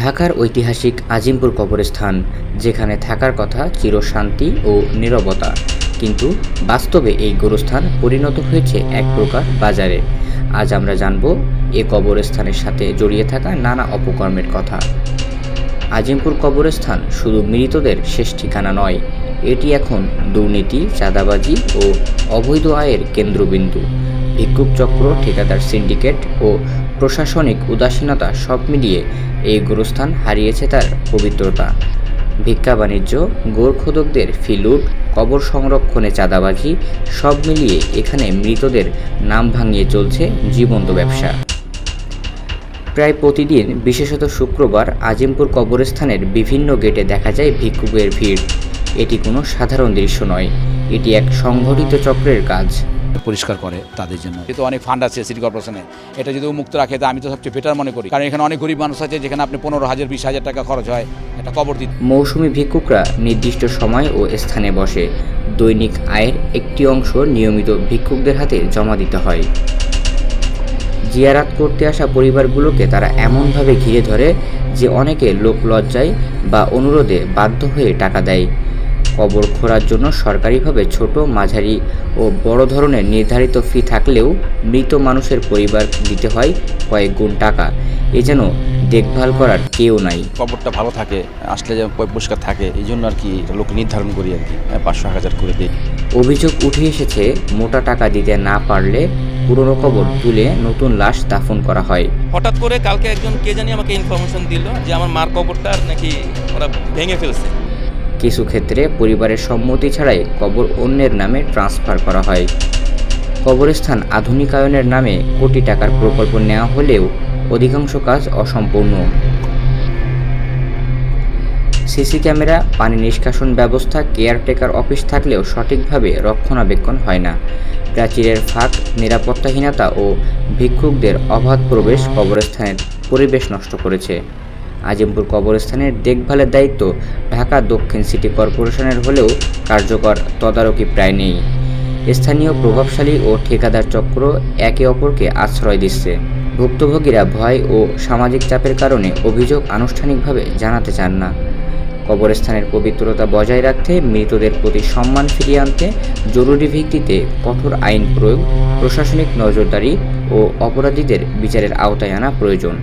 ঢাকার ঐতিহাসিক আজিমপুর কবরস্থান, যেখানে থাকার কথা চিরশান্তি ও নীরবতা। কিন্তু বাস্তবে এই গোরস্থান পরিণত হয়েছে এক প্রকার বাজারে। আজ আমরা জানব এ কবরস্থানের সাথে জড়িয়ে থাকা নানা অপকর্মের কথা। আজিমপুর কবরস্থান শুধু মৃতদের শেষ ঠিকানা নয়, এটি এখন দুর্নীতি, চাঁদাবাজি ও অবৈধ আয়ের কেন্দ্রবিন্দু। ভিক্ষুক চক্র, ঠিকাদার সিন্ডিকেট ও প্রশাসনিক উদাসীনতা সব মিলিয়ে এই গোরস্থান হারিয়েছে তার পবিত্রতা। ভিক্ষা বাণিজ্য, গোরখোদকদের ফিলুট কবর সংরক্ষণে চাঁদাবাজি, সব মিলিয়ে এখানে মৃতদের নাম ভাঙিয়ে চলছে জীবন্ত ব্যবসা। প্রায় প্রতিদিন, বিশেষত শুক্রবার, আজিমপুর কবরস্থানের বিভিন্ন গেটে দেখা যায় ভিক্ষুকের ভিড়। এটি কোনো সাধারণ দৃশ্য নয়, এটি এক সংঘটিত চক্রের কাজ। পরিষ্কার করে তাদের জন্য। যেহেতু অনেক ফান্ড আছে সিটি কর্পোরেশনে এটা যদি মুক্ত রাখে তা আমি তো সবচেয়ে বেটার মনে করি। কারণ এখানে অনেক গরিব মানুষ আছে যেখানে আপনি পনেরো হাজার বিশ হাজার টাকা খরচ হয় একটা কবর দিতে। মৌসুমি ভিক্ষুকরা নির্দিষ্ট সময় ও স্থানে বসে। দৈনিক আয়ের একটি অংশ নিয়মিত ভিক্ষুকদের হাতে জমা দিতে হয়। জিয়ারাত করতে আসা পরিবারগুলোকে তারা এমনভাবে ঘিরে ধরে যে অনেকে লোক লজ্জায় বা অনুরোধে বাধ্য হয়ে টাকা দেয়। কবর খোঁড়ার জন্য সরকারিভাবে ছোট মাঝারি ও বড় ধরনের নির্ধারিত ফি থাকলেও মৃত মানুষের পরিবার দিতে হয় কয়েক গুণ টাকা। এ যেন দেখভাল করার কেউ নাই। কবরটা ভালো থাকে আসলে যেন পরিষ্কার থাকে এই জন্য আর কি লোক নির্ধারণ করি আর কি পাঁচশো হাজার করে দিই। অভিযোগ উঠে এসেছে মোটা টাকা দিতে না পারলে পুরনো কবর তুলে নতুন লাশ দাফন করা হয়। হঠাৎ করে কালকে একজন কে জানি আমাকে ইনফরমেশন দিল যে আমার মার কবরটা নাকি ওরা ভেঙে ফেলছে। কিছু ক্ষেত্রে পরিবারের সম্মতি ছাড়াই কবর অন্যের নামে ট্রান্সফার করা হয়। কবরস্থান আধুনিকায়নের নামে কোটি টাকার প্রকল্প নেওয়া হলেও অধিকাংশ কাজ অসম্পূর্ণ। সিসি ক্যামেরা, পানি নিষ্কাশন ব্যবস্থা, কেয়ারটেকার অফিস থাকলেও সঠিকভাবে রক্ষণাবেক্ষণ হয় না। প্রাচীরের ফাঁক, নিরাপত্তাহীনতা ও ভিক্ষুকদের অবাধ প্রবেশ কবরস্থানের পরিবেশ নষ্ট করেছে। আজিমপুর কবরস্থানের দেখভালের দায়িত্ব ঢাকা দক্ষিণ সিটি কর্পোরেশনের হলেও কার্যকর তদারকি প্রায় নেই। স্থানীয় প্রভাবশালী ও ঠিকাদার চক্র একে অপরকে আশ্রয় দিচ্ছে। ভুক্তভোগীরা ভয় ও সামাজিক চাপের কারণে অভিযোগ আনুষ্ঠানিকভাবে জানাতে চান না। কবরস্থানের পবিত্রতা বজায় রাখতে মৃতদের প্রতি সম্মান ফিরিয়ে আনতে জরুরি ভিত্তিতে কঠোর আইন প্রয়োগ, প্রশাসনিক নজরদারি ও অপরাধীদের বিচারের আওতায় আনা প্রয়োজন।